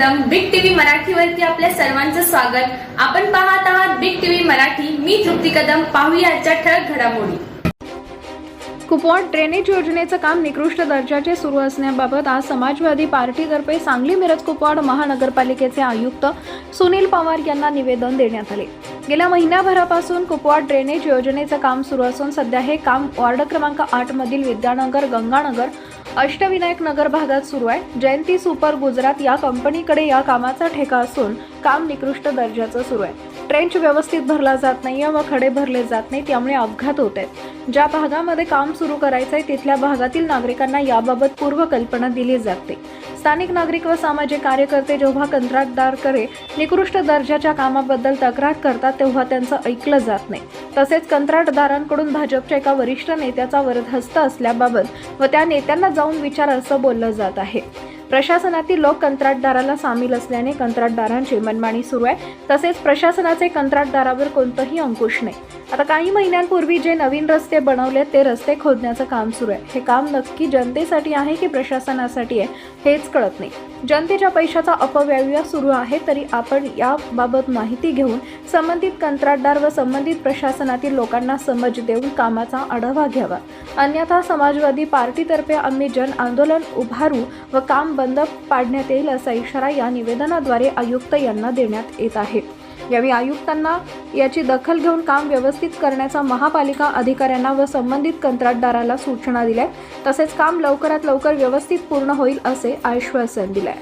मराठीवरती आपल्या सर्वांचं स्वागत. आपण पाहत आहात बिग टीव्ही मराठी. मी तृप्ती कदम. पाहूया आजच्या ठळक घडामोडी. कुपवाड ड्रेनेज योजनेचं काम निकृष्ट दर्जाचे सुरू असण्याबाबत आज समाजवादी पार्टीतर्फे सांगली मिरज कुपवाड महानगरपालिकेचे आयुक्त सुनील पवार यांना निवेदन देण्यात आले. गेल्या महिन्याभरापासून कुपवाड ड्रेनेज योजनेचं काम सुरू असून सध्या हे काम वॉर्ड क्रमांक आठ मधील विद्यानगर गंगानगर अष्टविनायक नगर भागात सुरू आहे. जयंती सुपर गुजरात या कंपनीकडे या कामाचा ठेका असून काम निकृष्ट दर्जाचं सुरू आहे. ट्रेंच व्यवस्थित भरला जात नाहीये व खडे भरले जात नाही त्यामुळे अपघात होत आहेत. ज्या भागामध्ये काम सुरू करायचं आहे तिथल्या भागातील नागरिकांना याबाबत पूर्वकल्पना दिली जाते. स्थानिक नागरिक व सामाजिक कार्यकर्ते जेव्हा कंत्राटदारकडे निकृष्ट दर्जाच्या कामाबद्दल तक्रार करतात तेव्हा त्यांचं ऐकलं जात नाही. तसेच कंत्राटदारांकडून भाजपच्या एका वरिष्ठ नेत्याचा वरदहस्त असल्याबाबत व त्या नेत्यांना जाऊन विचार असं बोललं जात आहे. प्रशासनातील लोक कंत्राटदाराला सामील असल्याने कंत्राटदारांची मनमानी सुरू आहे. तसेच प्रशासनाचे कंत्राटदारावर कोणतंही अंकुश नाही. आता काही महिन्यांपूर्वी जे नवीन रस्ते बनवले ते रस्ते खोदण्याचं काम सुरू आहे. हे काम नक्की जनतेसाठी आहे की प्रशासनासाठी आहे हेच कळत नाही. जनतेच्या पैशाचा अपव्यय सुरू आहे तरी आपण याबाबत माहिती घेऊन संबंधित कंत्राटदार व संबंधित प्रशासनातील लोकांना समज देऊन कामाचा आढावा घ्यावा. अन्यथा समाजवादी पार्टीतर्फे आम्ही जन आंदोलन उभारू व काम बंद पाडण्यात येईल असा इशारा या निवेदनाद्वारे आयुक्त यांना देण्यात येत आहे. यावेळी आयुक्तांना याची दखल घेऊन काम व्यवस्थित करण्याचा महापालिका अधिकाऱ्यांना व संबंधित कंत्राटदाराला सूचना दिल्या तसेच काम लवकरात लवकर व्यवस्थित पूर्ण होईल असे आश्वासन दिले